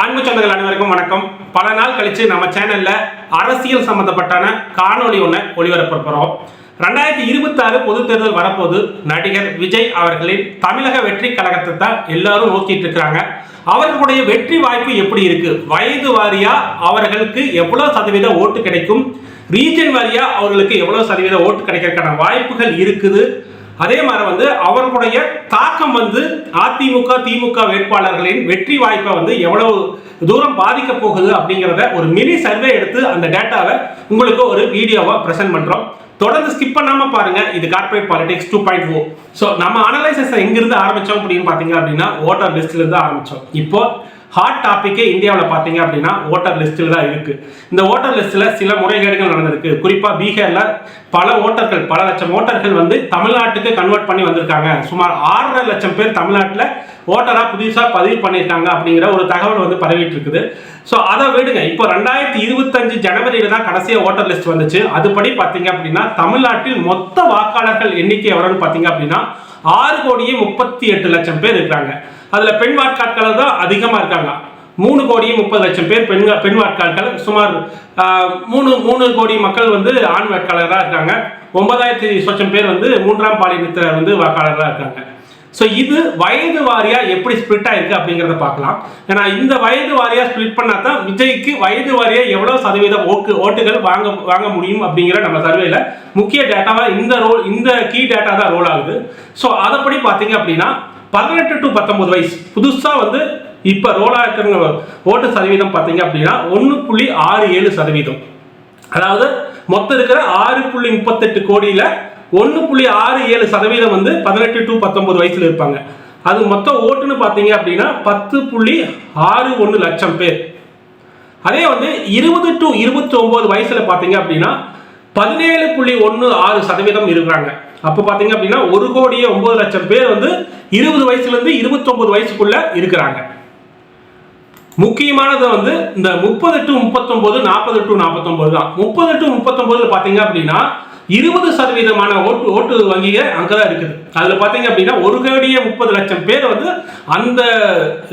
அன்பு சொந்தங்கள் அனைவருக்கும் வணக்கம். பல நாள் கழிச்சு நம்ம சேனல்ல அரசியல் சம்பந்தப்பட்டான காணொளி ஒன்று ஒளிபரப்ப போகிறோம் ரெண்டாயிரத்தி இருபத்தாறு பொது தேர்தல் வரப்போது நடிகர் விஜய் அவர்களின் தமிழக வெற்றி கழகத்தை தான் எல்லாரும் நோக்கிட்டு இருக்கிறாங்க. அவர்களுடைய வெற்றி வாய்ப்பு எப்படி இருக்கு? வயது வாரியா அவர்களுக்கு எவ்வளவு சதவீத ஓட்டு கிடைக்கும்? ரீஜன் வாரியா அவர்களுக்கு எவ்வளவு சதவீத ஓட்டு கிடைக்கிறதுக்கான வாய்ப்புகள் இருக்குது? அதே மாதிரி வந்து அவர்களுடைய தாக்கம் வந்து அதிமுக திமுக வேட்பாளர்களின் வெற்றி வாய்ப்பை வந்து எவ்வளவு தூரம் பாதிக்க போகுது அப்படிங்கிறத ஒரு மினி சர்வே எடுத்து அந்த டேட்டாவை உங்களுக்கு ஒரு வீடியோவா பிரசன்ட் பண்றோம். தொடர்ந்து ஸ்கிப் பண்ணாம பாருங்க. இது corporate politics two point four so நம்ம அனலைசஸ் எங்கிருந்து ஆரம்பிச்சோம் அப்படின்னு பார்த்தீங்க அப்படின்னா ஓட்டர் லிஸ்ட்ல இருந்து ஆரம்பிச்சோம். இப்போ ஹாட் டாப்பிக்கே இந்தியாவில் பார்த்தீங்க அப்படின்னா ஓட்டர் லிஸ்ட்டில் தான் இருக்குது இந்த ஓட்டர் லிஸ்ட்டில் சில முறைகேடுகள் நடந்திருக்கு. குறிப்பாக பீகாரில் பல ஓட்டர்கள் பல லட்சம் ஓட்டர்கள் வந்து தமிழ்நாட்டுக்கு கன்வெர்ட் பண்ணி வந்திருக்காங்க. சுமார் ஆறரை லட்சம் பேர் தமிழ்நாட்டில் ஓட்டராக புதுசாக பதிவு பண்ணியிருக்காங்க அப்படிங்கிற ஒரு தகவல் வந்து பரவிட்டு இருக்குது ஸோ அதை விடுங்க. இப்போ ரெண்டாயிரத்தி இருபத்தஞ்சு ஜனவரியில தான் கடைசியாக ஓட்டர் லிஸ்ட் வந்துச்சு. அதுபடி பார்த்தீங்க அப்படின்னா தமிழ்நாட்டில் மொத்த வாக்காளர்கள் எண்ணிக்கை எவ்வளோன்னு பார்த்தீங்க அப்படின்னா ஆறு கோடியே முப்பத்தி எட்டு லட்சம் பேர் இருக்காங்க அதில் பெண் வாக்காளர்கள் தான் அதிகமாக இருக்காங்க. மூணு கோடியே முப்பது லட்சம் பேர் பெண் பெண் வாக்காளர்கள் சுமார் மூணு மூணு கோடி மக்கள் வந்து ஆண் வாக்காளராக இருக்காங்க. ஒன்பதாயிரத்தி லட்சம் பேர் வந்து மூன்றாம் பாலினத்தில் வந்து வாக்காளராக இருக்காங்க. ஸோ இது வயது வாரியாக எப்படி ஸ்பிளிட் ஆயிருக்கு அப்படிங்கிறத பார்க்கலாம். ஏன்னா இந்த வயது வாரியாக ஸ்ப்ளிட் பண்ணா தான் விஜய்க்கு வயது வாரியாக எவ்வளோ சதவீத ஓட்டு ஓட்டுகள் வாங்க வாங்க முடியும் அப்படிங்கிற நம்ம சர்வேல முக்கிய டேட்டாவாக இந்த ரோல் இந்த கீ டேட்டா தான் ரோல் ஆகுது. ஸோ அதைப்படி பார்த்தீங்க அப்படின்னா பதினெட்டு டு பத்தொன்பது வயசு. புதுசாக வந்து இப்போ ரோல் இருக்கிறவங்க ஓட்டு சதவீதம் பார்த்தீங்க அப்படின்னா ஒன்று புள்ளி ஆறு ஏழு சதவீதம். அதாவது மொத்தம் இருக்கிற ஆறு புள்ளி முப்பத்தெட்டு கோடியில் ஒன்று புள்ளி ஆறு ஏழு சதவீதம் வந்து பதினெட்டு டு பத்தொன்பது வயசில் இருப்பாங்க. அது மொத்தம் ஓட்டுன்னு பார்த்தீங்க அப்படின்னா பத்து புள்ளி ஆறு ஒன்று லட்சம் பேர். அதே வந்து இருபது டு இருபத்தி ஒம்பது வயசில் பார்த்தீங்க அப்படின்னா பதினேழு புள்ளி ஒன்று ஆறு சதவீதம் இருக்கிறாங்க. அப்போ பார்த்தீங்க அப்படின்னா ஒரு கோடியே ஒன்பது லட்சம் பேர் வந்து இருபது வயசுலேருந்து இருபத்தொம்பது வயசுக்குள்ள இருக்கிறாங்க. முக்கியமானது வந்து இந்த முப்பது டு முப்பத்தொன்பது நாற்பது டு நாற்பத்தொன்பது தான். முப்பது டு முப்பத்தொன்பதுல பார்த்தீங்க அப்படின்னா இருபது சதவீதமான ஓட்டு ஓட்டு வங்கிகள் அங்கே தான் இருக்குது. அதில் பார்த்தீங்க அப்படின்னா ஒரு கோடியே முப்பது லட்சம் பேர் வந்து அந்த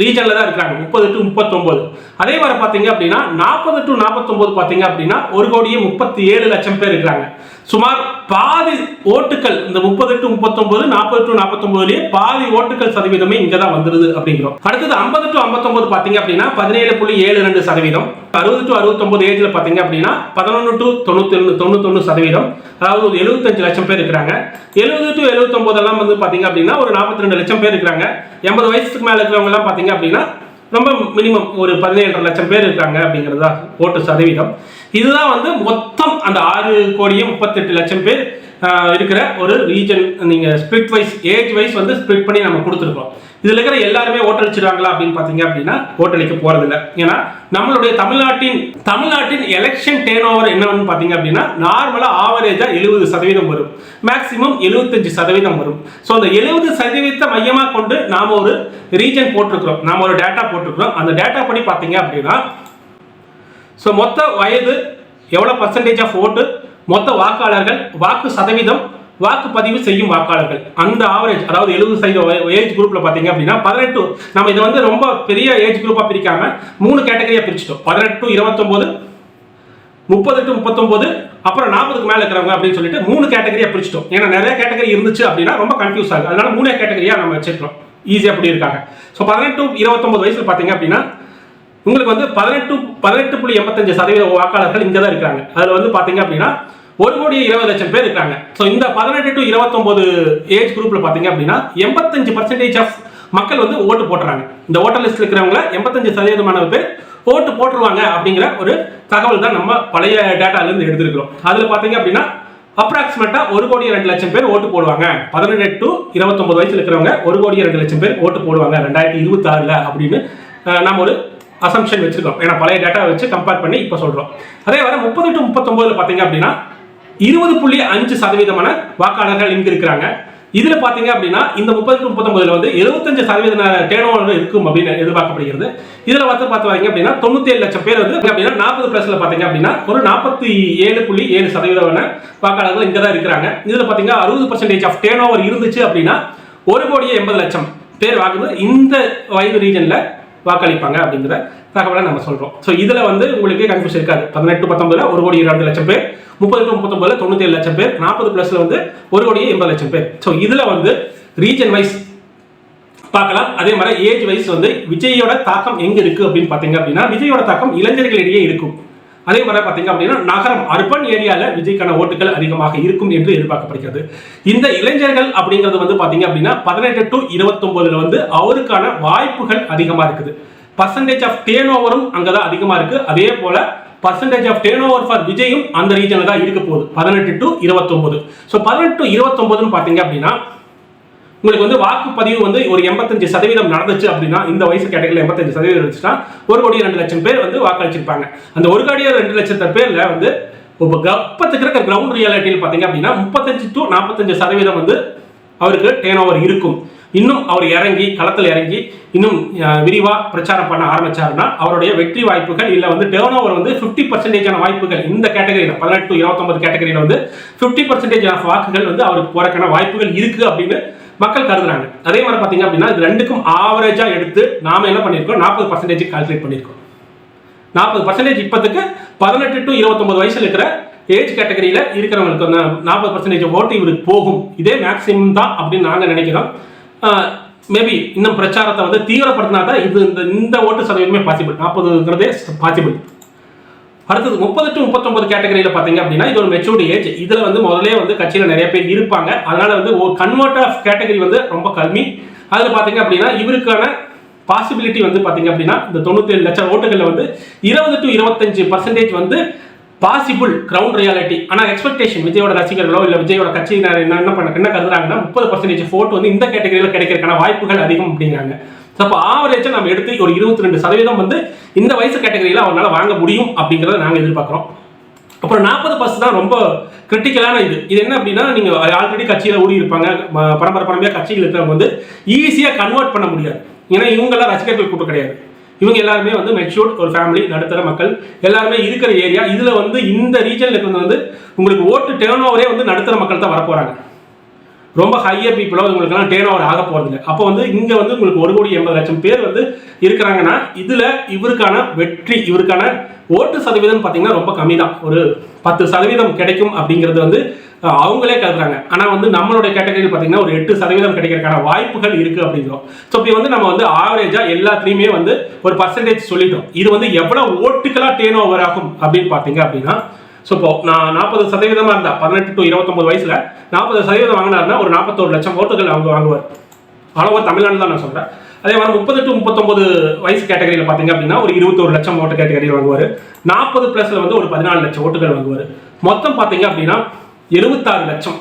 ரீஜனில் தான் இருக்கிறாங்க முப்பது டு முப்பத்தொம்போது அதே மாதிரி பார்த்தீங்க அப்படின்னா நாற்பது டு நாற்பத்தொம்போது பார்த்தீங்க அப்படின்னா ஒரு கோடியே முப்பத்தி ஏழு லட்சம் பேர் இருக்கிறாங்க. சுமார் பாதி ஓட்டுகள் இந்த முப்பது டு முப்பத்தொன்பது நாற்பது டு நாற்பத்தொன்பதுலயே பாதி ஓட்டுகள் சதவீதமே இங்க தான் வந்துருது அப்படிங்கிறோம். அடுத்தது ஐம்பது டு ஐம்பத்தொன்பது பாத்தீங்க அப்படின்னா பதினேழு புள்ளி ஏழு ரெண்டு சதவீதம். அறுபது டு அறுபத்தொன்பது ஏஜ்ல பாத்தீங்க அப்படின்னா பதினொன்று டு தொண்ணூத்தி தொண்ணூத்தொன்னு சதவீதம். அதாவது ஒரு எழுபத்தஞ்சு லட்சம் பேர் இருக்கிறாங்க. எழுபது டு எழுபத்தொன்பது எல்லாம் வந்து பாத்தீங்க அப்படின்னா ஒரு நாற்பத்தி ரெண்டு லட்சம் பேர் இருக்கிறாங்க. எண்பது வயசுக்கு மேல இருக்கிறவங்க எல்லாம் பாத்தீங்க அப்படின்னா ரொம்ப மினிமம் ஒரு பதினேழு லட்சம் பேர் இருக்காங்க அப்படிங்கிறது தான் ஓட்டு சதவீதம். இதுதான் வந்து மொத்தம் அந்த ஆறு கோடியே முப்பத்தெட்டு லட்சம் பேர் இருக்கிற ஒரு ரீஜன் நீங்கள் ஸ்பிளிட் வைஸ் ஏஜ் வைஸ் வந்து ஸ்ப்ளிட் பண்ணி நம்ம கொடுத்துருக்கோம். இதில் இருக்கிற எல்லாருமே ஓட்டளிச்சிடுறாங்களா அப்படின்னு பார்த்தீங்க அப்படின்னா ஓட்டளிக்க போகிறதில்ல ஏன்னா நம்மளுடைய தமிழ்நாட்டின் தமிழ்நாட்டின் எலெக்ஷன் டேர்ன் ஓவர் என்னன்னு பார்த்தீங்க அப்படின்னா நார்மலாக ஆவரேஜாக எழுபது சதவீதம் வரும். மேக்ஸிமம் எழுபத்தஞ்சு சதவீதம் வரும். ஸோ அந்த எழுபது சதவீதத்தை மையமாக கொண்டு நாம் ஒரு ரீஜன் போட்டிருக்கிறோம். நாம் ஒரு டேட்டா போட்டிருக்கிறோம். அந்த டேட்டா படி பார்த்தீங்க அப்படின்னா ஸோ மொத்த வயது எவ்வளோ பர்சன்டேஜ் ஆஃப் ஓட்டு மொத்த வாக்காளர்கள் வாக்கு சதவீதம் வாக்குப்பதிவு செய்யும் வாக்காளர்கள். அந்த ஆவரேஜ் அதாவது எழுபது சதவீத ஏஜ் குரூப்ல பார்த்தீங்க அப்படின்னா பதினெட்டு நம்ம இதை வந்து ரொம்ப பெரிய ஏஜ் குரூப்பாக பிரிக்காம மூணு கேட்டகரியாக பிரிச்சிட்டோம். பதினெட்டு டு இருபத்தொம்போது முப்பது டு முப்பத்தொம்போது அப்புறம் நாற்பதுக்கு மேலே இருக்கிறவங்க அப்படின்னு சொல்லிட்டு மூணு கேட்டகரியாக பிரிச்சிட்டோம். ஏன்னா நிறைய கேட்டகரி இருந்துச்சு அப்படின்னா ரொம்ப கன்ஃபியூஸ் ஆகுது. அதனால மூணே கேட்டகரியாக நம்ம வச்சிருக்கோம் ஈஸியாக அப்படி இருக்காங்க ஸோ பதினெட்டு இருபத்தொன்பது வயசுல பார்த்தீங்க அப்படின்னா உங்களுக்கு வந்து பதினெட்டு பதினெட்டு புள்ளி எண்பத்தஞ்சு சதவீத வாக்காளர்கள் இங்கே தான் இருக்காங்க அதில் வந்து பார்த்தீங்க அப்படின்னா ஒரு கோடி இருபது லட்சம் பேர் இருக்காங்க. ஸோ இந்த பதினெட்டு டு இருபத்தொம்போது ஏஜ் குரூப்பில் பார்த்தீங்க அப்படின்னா எண்பத்தஞ்சு பர்சன்டேஜ் ஆஃப் மக்கள் வந்து ஓட்டு போட்டுறாங்க. இந்த ஓட்டர் லிஸ்ட் இருக்கிறவங்கள எண்பத்தஞ்சு சதவீதமான பேர் ஓட்டு போட்டுருவாங்க அப்படிங்கிற ஒரு தகவல் தான் நம்ம பழைய டேட்டாலேருந்து எடுத்திருக்கிறோம். அதில் பார்த்தீங்க அப்படின்னா அப்ராக்சிமேட்டா ஒரு கோடி ரெண்டு லட்சம் பேர் ஓட்டு போடுவாங்க. பதினெட்டு டு இருபத்தொன்பது வயசுல இருக்கிறவங்க ஒரு கோடி ரெண்டு லட்சம் பேர் ஓட்டு போடுவாங்க ரெண்டாயிரத்தி இருபத்தி ஆறுல அப்படின்னு நம்ம ஒரு அசம்ஷன் வச்சிருக்கோம். ஏன்னா பழைய டேட்டா வச்சு கம்பேர் பண்ணி இப்போ சொல்றோம். அதே வர முப்பது டு முப்பத்தொன்பதுல பார்த்தீங்க அப்படின்னா இருபது புள்ளி அஞ்சு சதவீதமான வாக்காளர்கள் இங்கு இருக்கிறாங்க இதுல பாத்தீங்க அப்படின்னா இந்த முப்பது முப்பத்தொன்பதுல வந்து எழுபத்தஞ்சு சதவீத டேர்ன் ஓவர் இருக்கும் அப்படின்னு எதிர்பார்க்கப்படுகிறது. இதுல வந்து பார்த்தீங்க அப்படின்னா தொண்ணூத்தி ஏழு லட்சம் பேர் வந்து அப்படின்னா நாற்பது பிளஸ்ல பாத்தீங்க அப்படின்னா ஒரு நாற்பத்தி ஏழு புள்ளி ஏழு சதவீதமான வாக்காளர்கள் இங்க தான் இருக்கிறாங்க. இதுல பாத்தீங்க அறுபது பர்சன்டேஜ் ஆஃப் டேன் ஓவர் இருந்துச்சு அப்படின்னா ஒரு கோடியே எண்பது லட்சம் பேர் வாக்குறது இந்த வயது ரீஜன்ல வாக்களிப்பாங்க அப்படிங்கிற தகவலை நம்ம சொல்கிறோம் ஸோ இதில் வந்து உங்களுக்கு கன்ஃபியூஸ் இருக்காது. பதினெட்டு பத்தொம்பதுல ஒரு கோடி இருபது லட்சம் பேர் முப்பது டு முப்பத்தொம்பதுல தொண்ணூத்தி லட்சம் பேர் நாற்பது பிளஸ்ல வந்து ஒரு கோடி எண்பது லட்சம் பேர். ஸோ இதில் வந்து ரீஜன் வைஸ் பார்க்கலாம். அதே மாதிரி ஏஜ் வைஸ் வந்து விஜயோட தாக்கம் எங்கே இருக்குது அப்படின்னு பார்த்தீங்க அப்படின்னா விஜயோட தாக்கம் இளைஞர்களிடையே இருக்கும். அதே மாதிரி பார்த்தீங்க அப்படின்னா நகரம் அர்பன் ஏரியாவில் விஜய்க்கான ஓட்டுகள் அதிகமாக இருக்கும் என்று எதிர்பார்க்கப்படுகிறது. இந்த இளைஞர்கள் அப்படிங்கிறது வந்து பார்த்தீங்க அப்படின்னா பதினெட்டு டு இருபத்தொன்பதுல வந்து அவருக்கான வாய்ப்புகள் அதிகமாக இருக்குது. பர்சன்டேஜ் ஆஃப் டேன் ஓவரும் அங்கே தான் அதிகமாக இருக்குது அதே போல் percentage of ten over four விஜயும் அந்த ரீஜனில் தான் இருக்க போகுது. பதினெட்டு டு இருபத்தொம்போது. ஸோ பதினெட்டு டு இருபத்தொன்பதுன்னு பார்த்தீங்க அப்படின்னா உங்களுக்கு வந்து வாக்குப்பதிவு வந்து ஒரு எண்பத்தஞ்சு சதவீதம் நடந்துச்சு அப்படின்னா இந்த வயசு கேட்டகரியில் எண்பத்தஞ்சு சதவீதம் இருந்துச்சுன்னா ஒரு கோடி ரெண்டு லட்சம் பேர் வந்து வாக்களிச்சிருப்பாங்க. அந்த ஒரு கோடியே ரெண்டு லட்சத்தை பேரில் வந்து இப்போ கப்பத்துக்கு இருக்கிற கிரவுண்ட் ரியாலிட்டியில் பார்த்தீங்க அப்படின்னா முப்பத்தஞ்சு டு நாற்பத்தஞ்சு சதவீதம் வந்து அவருக்கு டேன் ஓவர் இருக்கும். இன்னும் அவர் இறங்கி களத்தில் இறங்கி இன்னும் விரிவாக பிரச்சாரம் பண்ண ஆரம்பிச்சாருன்னா அவருடைய வெற்றி வாய்ப்புகள் இல்லை வந்து டேர்ன் ஓவர் வந்து ஃபிஃப்டி பர்சன்டேஜான வாய்ப்புகள் இந்த கேட்டகரியில் பதினெட்டு டு இருபத்தொன்பது கேட்டகரியில் வந்து ஃபிஃப்டி பர்சன்டேஜ் ஆஃப் வாக்குகள் வந்து அவருக்கு போறக்கான வாய்ப்புகள் இருக்குது அப்படின்னு மக்கள் கருதுறாங்க. அதே மாதிரி பார்த்தீங்க அப்படின்னா இது ரெண்டுக்கும் ஆவரேஜாக எடுத்து நாம என்ன பண்ணியிருக்கோம் நாற்பது பர்சன்டேஜ் கால்குலேட் பண்ணியிருக்கோம் நாற்பது பர்சன்டேஜ் இப்போதுக்கு பதினெட்டு டு இருபத்தொம்பது வயசுல இருக்கிற ஏஜ் கேட்டகரியில் இருக்கிறவங்களுக்கு அந்த நாற்பது பர்சன்டேஜ் ஓட்டு இவருக்கு போகும். இதே மேக்ஸிமம் தான் அப்படின்னு நாங்கள் நினைக்கிறோம். மேபி இன்னும் பிரச்சாரத்தை வந்து தீவிரப்படுத்தினா தான் இது இந்த இந்த ஓட்டு சதவீதமே பாசிபிள் நாற்பதுங்கிறதே பாசிபிள் அடுத்தது முப்பது டு முப்பத்தொன்பது கேட்டகரியில் பார்த்தீங்க அப்படின்னா இது ஒரு மெச்சூர்டு ஏஜ் இதில் வந்து முதலே வந்து கட்சியில் நிறைய பேர் இருப்பாங்க. அதனால வந்து ஒரு கன்வெர்ட் ஆஃப் கேட்டகரி வந்து ரொம்ப கம்மி. அதில் பார்த்தீங்க அப்படின்னா இவருக்கான பாசிபிலிட்டி வந்து பார்த்தீங்க அப்படின்னா இந்த தொண்ணூத்தேழு லட்சம் ஓட்டுகளில் வந்து இருபது டு இருபத்தஞ்சு பர்சன்டேஜ் வந்து பாசிபிள் கிரவுண்ட் ரியாலிட்டி ஆனால் எக்ஸ்பெக்டேஷன் விஜயோட ரசிகர்களோ இல்லை விஜயோட கட்சியினர் என்ன என்ன பண்ண என்ன கருதுறாங்கன்னா முப்பது பர்சன்டேஜ் ஃபோட்டோ வந்து இந்த கேட்டகரியில் கிடைக்கிறதுக்கான வாய்ப்புகள் அதிகம் அப்படிங்கிறாங்க. ஸோ அப்போ ஆவரேஜை நம்ம எடுத்து ஒரு இருபத்தி ரெண்டு சதவீதம் வந்து இந்த வயசு கேட்டகரியில் அவனால் வாங்க முடியும் அப்படிங்கிறத நாங்கள் எதிர்பார்க்குறோம். அப்புறம் நாற்பது பர்ஸ் தான் ரொம்ப கிரிட்டிக்கலான இது. இது என்ன அப்படின்னா நீங்கள் ஆல்ரெடி கட்சியில் ஊடி இருப்பாங்க. பரம்பரை பரம்பரையாக கட்சியில் இருக்கிறவங்க வந்து ஈஸியாக கன்வெர்ட் பண்ண முடியாது. ஏன்னா இவங்கெல்லாம் ரசிகர்கள் கூட்டம் கிடையாது. இவங்க எல்லாருமே வந்து மெச்சூர்ட் ஒரு ஃபேமிலி நடுத்தர மக்கள். எல்லாருமே இருக்கிற ஏரியா இதில் வந்து இந்த ரீஜனில் இருக்கிறது வந்து உங்களுக்கு ஓட்டு டேர்ன் ஓவரே வந்து நடுத்தர மக்கள் தான் வரப்போகிறாங்க ரொம்ப ஹையர் பீப்புளோ உங்களுக்குலாம் டேன் ஓவர் ஆக போகிறது இல்லை அப்போ வந்து இங்கே வந்து உங்களுக்கு ஒரு கோடி எண்பது லட்சம் பேர் வந்து இருக்கிறாங்கன்னா இதில் இவருக்கான வெற்றி இவருக்கான ஓட்டு சதவீதம் பார்த்தீங்கன்னா ரொம்ப கம்மி தான் ஒரு பத்து சதவீதம் கிடைக்கும் அப்படிங்கிறது வந்து அவங்களே கருதுறாங்க ஆனால் வந்து நம்மளுடைய கேட்டகரியில் பார்த்தீங்கன்னா ஒரு எட்டு சதவீதம் கிடைக்கிறதுக்கான வாய்ப்புகள் இருக்குது அப்படிங்கிறோம். ஸோ இப்படி வந்து நம்ம வந்து ஆவரேஜாக எல்லாத்துலேயுமே வந்து ஒரு பர்சன்டேஜ் சொல்லிட்டோம். இது வந்து எவ்வளோ ஓட்டுக்களாக டேன் ஓவர் ஆகும் அப்படின்னு பார்த்தீங்க அப்படின்னா ஸோ இப்போ நான் நாற்பது சதவீதமாக இருந்தால் பதினெட்டு டு இருபத்தொம்பது வயசில் நாற்பது சதவீதம் வாங்கினாருன்னா ஒரு நாற்பத்தோரு லட்சம் ஓட்டுகள் அவங்க வாங்குவார். ஆல் ஓவர் தமிழ்நாடு தான் நான் சொல்கிறேன் அதே மாதிரி முப்பது டு முப்பத்தொம்பது வயசு கேட்டகரியில் பார்த்தீங்க அப்படின்னா ஒரு இருபத்தொரு லட்சம் ஓட்டு கேட்டகரியில் வாங்குவார். நாற்பது ப்ளஸில் வந்து ஒரு பதினாலு லட்சம் ஓட்டுகள் வாங்குவார். மொத்தம் பார்த்தீங்க அப்படின்னா எழுபத்தாறு லட்சம்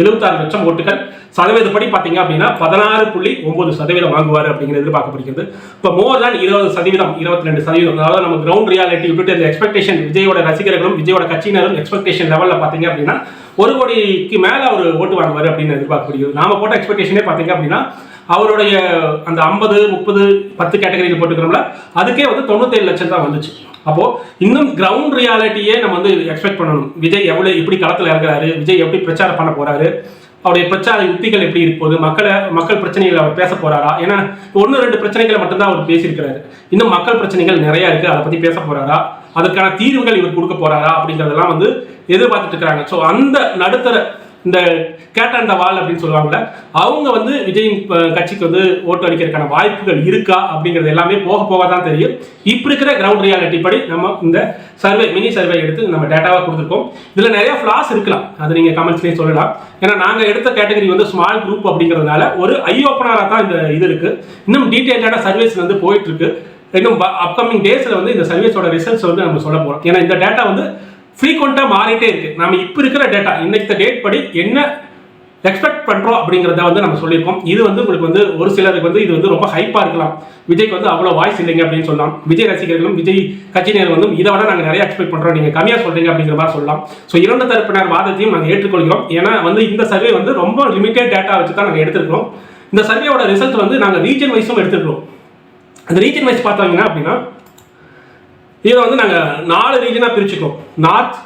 எழுபத்தாறு லட்சம் ஓட்டுகள் சதவீதப்படி பார்த்தீங்க அப்படின்னா பதினாறு புள்ளி ஒன்பது சதவீதம் வாங்குவார் அப்படிங்கிறது எதிர்பார்க்கப்படுகிறது. இப்போ மோர் தான் இருபது சதவீதம் இருபத்தி ரெண்டு சதவீதம். அதாவது நம்ம கிரவுண்ட் ரியாலிட்டி விட்டுட்டு அந்த எக்ஸ்பெக்டேஷன் விஜயோட ரசிகர்களும் விஜயோட கட்சியினரும் எக்ஸ்பெக்டேஷன் லெவலில் பார்த்தீங்க அப்படின்னா ஒரு கோடிக்கு மேலே அவர் ஓட்டு வாங்குவார் அப்படின்னு எதிர்பார்க்கப்படுகிறது. நாம போட்ட எக்ஸ்பெக்டேஷனே பார்த்தீங்க அப்படின்னா அவருடைய அந்த ஐம்பது முப்பது பத்து கேட்டகரியில் போட்டுக்கிறோம்ல அதுக்கே வந்து தொண்ணூத்தேழு லட்சம் தான் வந்துச்சு. அப்போ இன்னும் கிரவுண்ட் ரியாலிட்டியே நம்ம வந்து எக்ஸ்பெக்ட் பண்ணணும். விஜய் எவ்வளோ எப்படி களத்தில் இறங்குறாரு? விஜய் எப்படி பிரச்சாரம் பண்ண போறாரு? அவருடைய பிரச்சார யுக்திகள் எப்படி இருப்போது? மக்களை மக்கள் பிரச்சனைகளை அவர் பேச போறாரா? ஏன்னா ஒன்று ரெண்டு பிரச்சனைகளை மட்டும்தான் அவர் பேசியிருக்கிறாரு. இன்னும் மக்கள் பிரச்சனைகள் நிறைய இருக்கு. அதை பத்தி பேச போறாரா? அதற்கான தீர்வுகள் இவர் கொடுக்க போறாரா? அப்படிங்கிறதெல்லாம் வந்து எதிர்பார்த்துட்டு இருக்கிறாங்க. ஸோ அந்த நடுத்தர இந்த கேட்ட அந்த வால் அப்படின்னு சொல்லுவாங்கல்ல அவங்க வந்து விஜயின் கட்சிக்கு வந்து ஓட்டு அளிக்கிறதுக்கான வாய்ப்புகள் இருக்கா அப்படிங்கிறது எல்லாமே போக போக தான் தெரியும். இப்போ இருக்கிற கிரவுண்ட் ரியாலிட்டி படி நம்ம இந்த சர்வே மினி சர்வே எடுத்து நம்ம டேட்டாவாக கொடுத்துருக்கோம். இதில் நிறைய ஃப்ளாஸ் இருக்கலாம். அது நீங்கள் கமெண்ட்ஸ்லேயே சொல்லலாம். ஏன்னா நாங்கள் எடுத்த கேட்டகரி வந்து ஸ்மால் குரூப் அப்படிங்கிறதுனால ஒரு ஐ ஓப்பனராக தான் இந்த இது இருக்குது இன்னும் டீட்டெயில்டான சர்வீஸ் வந்து போயிட்டு இருக்கு. இன்னும் அப்கமிங் டேஸில் வந்து இந்த சர்வீஸோட ரிசல்ட்ஸ் வந்து நம்ம சொல்ல போகிறோம் ஏன்னா இந்த டேட்டா வந்து ஃப்ரீக்வெண்ட்டாக மாறிட்டே இருக்குது நம்ம இப்போ இருக்கிற டேட்டா இன்னைக்கு டேட் படி என்ன எக்ஸ்பெக்ட் பண்ணுறோம் அப்படிங்கிறத வந்து நம்ம சொல்லியிருக்கோம். இது வந்து உங்களுக்கு வந்து ஒரு சிலருக்கு வந்து இது வந்து ரொம்ப ஹைப்பாக இருக்கலாம். விஜய்க்கு வந்து அவ்வளோ வாய்ஸ் இல்லைங்க அப்படின்னு சொல்லலாம். விஜய் ரசிகர்களும் விஜய் கட்சியினர் வந்து இதை விட நாங்கள் நிறைய எக்ஸ்பெக்ட் பண்ணுறோம் நீங்கள் கம்மியாக சொல்கிறீங்க அப்படிங்கிற மாதிரி சொல்லலாம். ஸோ இரண்டு தரப்பினர் வாதத்தையும் நாங்கள் ஏற்றுக்கொள்கிறோம். ஏன்னா வந்து இந்த சர்வே வந்து ரொம்ப லிமிட்டட் டேட்டா வச்சு தான் நாங்கள் எடுத்துருக்கோம் இந்த சர்வேயோட ரிசல்ட் வந்து நாங்கள் ரீஜன் வைஸும் எடுத்துருக்கோம் அந்த ரீஜன் வைஸ் பார்த்தீங்கன்னா அப்படின்னா இதை வந்து நாங்கள் நாலு ரீஜனாக பிரிச்சுக்கிறோம். North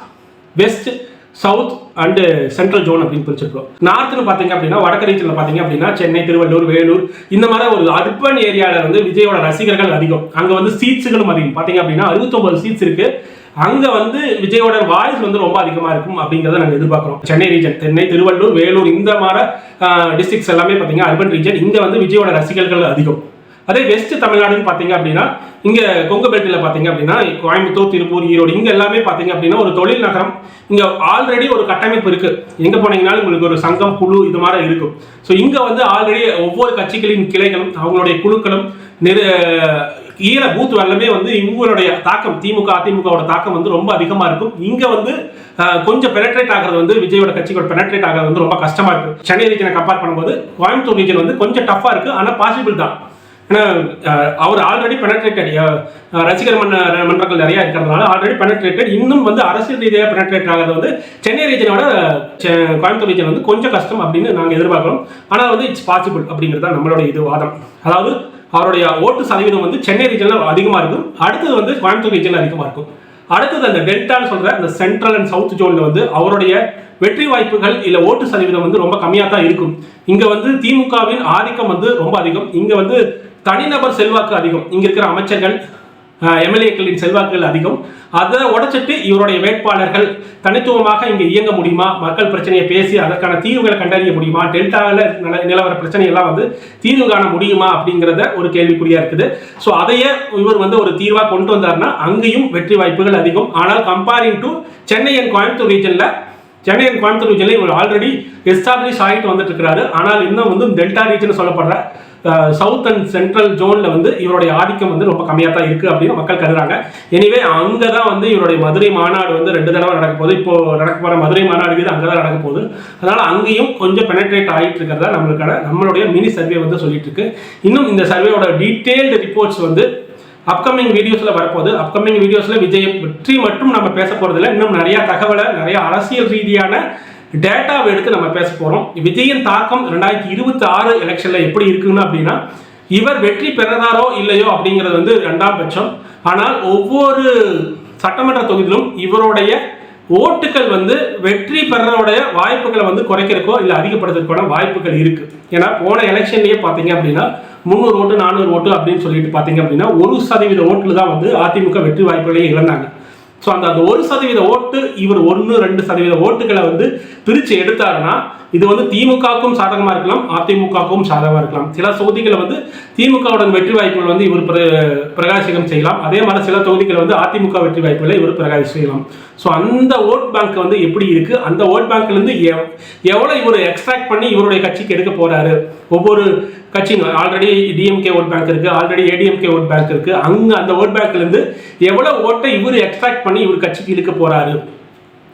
west south and central zone அப்படின்னு பிரிச்சிருக்கோம் நார்த்னு பார்த்தீங்க அப்படின்னா வடக்கு ரீஜனில் பார்த்தீங்க அப்படின்னா சென்னை திருவள்ளூர் வேலூர் இந்த மாதிரி ஒரு அர்பன் ஏரியாவில் வந்து விஜயோட ரசிகர்கள் அதிகம். அங்கே வந்து சீட்ஸுகளும் அதிகம். பார்த்தீங்க அப்படின்னா அறுபத்தொம்பது சீட்ஸ் இருக்குது அங்கே வந்து விஜயோட வாய்ஸ் வந்து ரொம்ப அதிகமாக இருக்கும் அப்படிங்கிறத நாங்கள் எதிர்பார்க்குறோம். சென்னை ரீஜன் சென்னை திருவள்ளூர் வேலூர் இந்த மாதிரி டிஸ்ட்ரிக்ஸ் எல்லாமே பார்த்தீங்கன்னா அர்பன் ரீஜன் இங்கே வந்து விஜயோட ரசிகர்கள் அதிகம். அதே வெஸ்ட் தமிழ்நாடுன்னு பார்த்தீங்க அப்படின்னா இங்கே கொங்கு பெல்ட்டில் பார்த்தீங்க அப்படின்னா கோயம்புத்தூர் திருப்பூர் ஈரோடு இங்கே எல்லாமே பார்த்தீங்க அப்படின்னா ஒரு தொழில் நகரம். இங்கே ஆல்ரெடி ஒரு கட்டமைப்பு இருக்குது எங்கே போனீங்கனாலும் உங்களுக்கு ஒரு சங்கம் குழு இது மாதிரி இருக்கும். ஸோ இங்கே வந்து ஆல்ரெடி ஒவ்வொரு கட்சிகளின் கிளைகளும் அவங்களுடைய குழுக்களும் நிறு ஈர பூத் எல்லாமே வந்து இவங்களுடைய தாக்கம் திமுக அதிமுகவோட தாக்கம் வந்து ரொம்ப அதிகமாக இருக்கும். இங்கே வந்து கொஞ்சம் பெனட்ரேட் ஆகிறது வந்து விஜயோட கட்சியோட பெனட்ரேட் ஆகிறது வந்து ரொம்ப கஷ்டமாக இருக்கும் சென்னை ரீஜனை கம்பேர் பண்ணும்போது கோயம்புத்தூர் ரீஜன் வந்து கொஞ்சம் டஃப்பாக இருக்குது ஆனால் பாசிபிள் தான். ஏன்னா அவர் ஆல்ரெடி பெனட்ரேட்டட் ரசிகர் மன்ற மன்றங்கள் நிறைய இருக்கிறதுனால ஆல்ரெடி பெனட்ரேட்டட் இன்னும் வந்து அரசியல் ரீதியாக பெனட்ரேட் ஆகிறது வந்து சென்னை ரீஜனோட கோயம்புத்தூர் ரீஜன் வந்து கொஞ்சம் கஷ்டம் அப்படின்னு நாங்கள் எதிர்பார்க்கிறோம். ஆனால் வந்து இட்ஸ் பாசிபிள் அப்படிங்கிறது தான் நம்மளுடைய இது வாதம். அதாவது அவருடைய ஓட்டு சதவீதம் வந்து சென்னை ரீஜனில் அதிகமாக இருக்கும். அடுத்தது வந்து கோயம்புத்தூர் ரீஜனில் அதிகமாக இருக்கும். அடுத்தது அந்த டெல்டான்னு சொல்கிற அந்த சென்ட்ரல் அண்ட் சவுத் ஜோனில் வந்து அவருடைய வெற்றி வாய்ப்புகள் இல்லை ஓட்டு சதவீதம் வந்து ரொம்ப கம்மியாக தான் இருக்கும். இங்கே வந்து திமுகவின் ஆதிக்கம் வந்து ரொம்ப அதிகம். இங்கே வந்து தனிநபர் செல்வாக்கு அதிகம். இங்க இருக்கிற அமைச்சர்கள் எம்எல்ஏக்களின் செல்வாக்குகள் அதிகம். அதை உடைச்சிட்டு இவருடைய வேட்பாளர்கள் தனித்துவமாக இங்கே இயங்க முடியுமா? மக்கள் பிரச்சனையை பேசி அதற்கான தீர்வுகளை கண்டறிய முடியுமா? டெல்டாவில் நில நிலவர பிரச்சனையெல்லாம் வந்து தீர்வு காண முடியுமா? அப்படிங்கிறத ஒரு கேள்விக்குறியா இருக்குது. ஸோ அதையே இவர் வந்து ஒரு தீர்வாக கொண்டு வந்தார்னா அங்கேயும் வெற்றி வாய்ப்புகள் அதிகம். ஆனால் comparing to Chennai and Coimbatore ரீஜனில் சென்னை அண்ட் கோயம்புத்தூர் ரீஜனில் இவர் ஆல்ரெடி எஸ்டாப்ளிஷ் ஆகிட்டு வந்துட்டு இருக்கிறாரு. ஆனால் இன்னும் வந்து டெல்டா ரீஜன் சொல்லப்படுற சவுத் அண்ட் சென்ட்ரல் ஜோனில் வந்து இவருடைய ஆதிக்கம் வந்து ரொம்ப கம்மியாக தான் இருக்குது அப்படின்னு மக்கள் கருதுறாங்க. எனிவே அங்கே தான் வந்து இவருடைய மதுரை மாநாடு வந்து ரெண்டு தடவை நடக்க போகுது. இப்போ நடக்க போகிற மதுரை மாநாடு இது அங்கே தான் நடக்க போகுது. அதனால் அங்கேயும் கொஞ்சம் பெனட்ரேட் ஆகிட்டு இருக்கிறதா நம்மளுக்கான நம்மளுடைய மினி சர்வே வந்து சொல்லிட்டு இருக்கு. இன்னும் இந்த சர்வேயோட டீட்டெயில்டு ரிப்போர்ட்ஸ் வந்து அப்கமிங் வீடியோஸில் வரப்போகுது. அப்கமிங் வீடியோஸில் விஜய் பற்றி மட்டும் நம்ம பேச போகிறதில்ல இன்னும் நிறையா தகவலை நிறைய அரசியல் ரீதியான டேட்டாவை எடுத்து நம்ம பேச போகிறோம் விஜயின் தாக்கம் ரெண்டாயிரத்தி இருபத்தி ஆறு எலெக்ஷனில் எப்படி இருக்குன்னு அப்படின்னா இவர் வெற்றி பெறதாரோ இல்லையோ அப்படிங்கிறது வந்து ரெண்டாம் பட்சம். ஆனால் ஒவ்வொரு சட்டமன்ற தொகுதியிலும் இவருடைய ஓட்டுகள் வந்து வெற்றி பெறறோடைய வாய்ப்புகளை வந்து குறைக்கிறதுக்கோ இல்லை அதிகப்படுத்துறதுக்கான வாய்ப்புகள் இருக்கு. ஏன்னா போன எலெக்ஷன்லயே பார்த்தீங்க அப்படின்னா முந்நூறு ஓட்டு நானூறு ஓட்டு அப்படின்னு சொல்லிட்டு பார்த்தீங்க அப்படின்னா ஒரு சதவீத ஓட்டில் தான் வந்து அதிமுக வெற்றி வாய்ப்புகளையும் இழந்தாங்க. ஸோ அந்த அந்த ஒரு சதவீத ஓட்டு இவர் ஒன்று ரெண்டு சதவீத ஓட்டுகளை வந்து பிரித்து எடுத்தாருன்னா இது வந்து திமுகவுக்கும் சாதகமாக இருக்கலாம் அதிமுகவுக்கும் சாதகமாக இருக்கலாம். சில தொகுதிகளை வந்து திமுகவுடன் வெற்றி வாய்ப்புகள் வந்து இவர் பிர- பிரகாசிகம் செய்யலாம். அதே மாதிரி சில தொகுதிகளை வந்து அதிமுக வெற்றி வாய்ப்புகளை இவர் பிரகாசி செய்யலாம். ஸோ அந்த ஓட் பேங்க் வந்து எப்படி இருக்குது அந்த ஓட் பேங்க்லேருந்து எவ்வளோ இவர் எக்ஸ்ட்ராக்ட் பண்ணி இவருடைய கட்சிக்கு எடுக்க போகிறாரு ஒவ்வொரு கட்சிங்க ஆல்ரெடி டிஎம்கே ஓட் பேங்க் இருக்குது ஆல்ரெடி ஏடிஎம்கே ஓட் பேங்க் இருக்குது அங்கே அந்த ஓட் பேங்க்லேருந்து எவ்வளோ ஓட்டை இவர் எக்ஸ்ட்ராக்ட் பண்ணி இவர் கட்சிக்கு இழுக்க போகிறாரு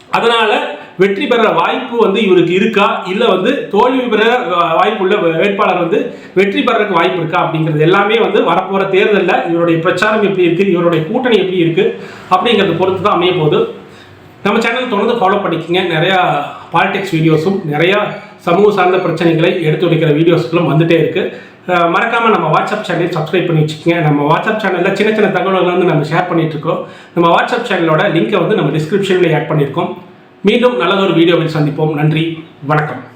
அதனால் வெற்றி பெற வாய்ப்பு வந்து இவருக்கு இருக்கா? இல்லை வந்து தோல்வி பெற வாய்ப்புள்ள வே- வேட்பாளர் வந்து வெற்றி பெறறதுக்கு வாய்ப்பு இருக்கா? அப்படிங்கிறது எல்லாமே வந்து வரப்போகிற தேர்தலில் இவருடைய பிரச்சாரம் எப்படி இருக்குது இவருடைய கூட்டணி எப்படி இருக்குது அப்படிங்கிறத பொறுத்து தான் அமைய போகுது. நம்ம சேனல் தொடர்ந்து ஃபாலோ பண்ணிக்கோங்க. நிறையா பாலிடிக்ஸ் வீடியோஸும் நிறையா சமூக சார்ந்த பிரச்சனைகளை எடுத்துரைக்கிற வீடியோஸ்களும் வந்துட்டே இருக்கு. மறக்காமல் மறக்காம நம்ம வாட்ஸ்அப் சேனல் சப்ஸ்கிரைப் பண்ணி வச்சுக்கோங்க. நம்ம வாட்ஸ்அப் சேனலில் சின்ன சின்ன தகவல்கள் வந்து நம்ம ஷேர் பண்ணிட்டு இருக்கோம். நம்ம வாட்ஸ்அப் சேனலோட லிங்கை வந்து நம்ம டிஸ்கிரிப்ஷனில் ஆட் பண்ணியிருக்கோம் மீண்டும் நல்லதொரு வீடியோவில் சந்திப்போம். நன்றி. வணக்கம்.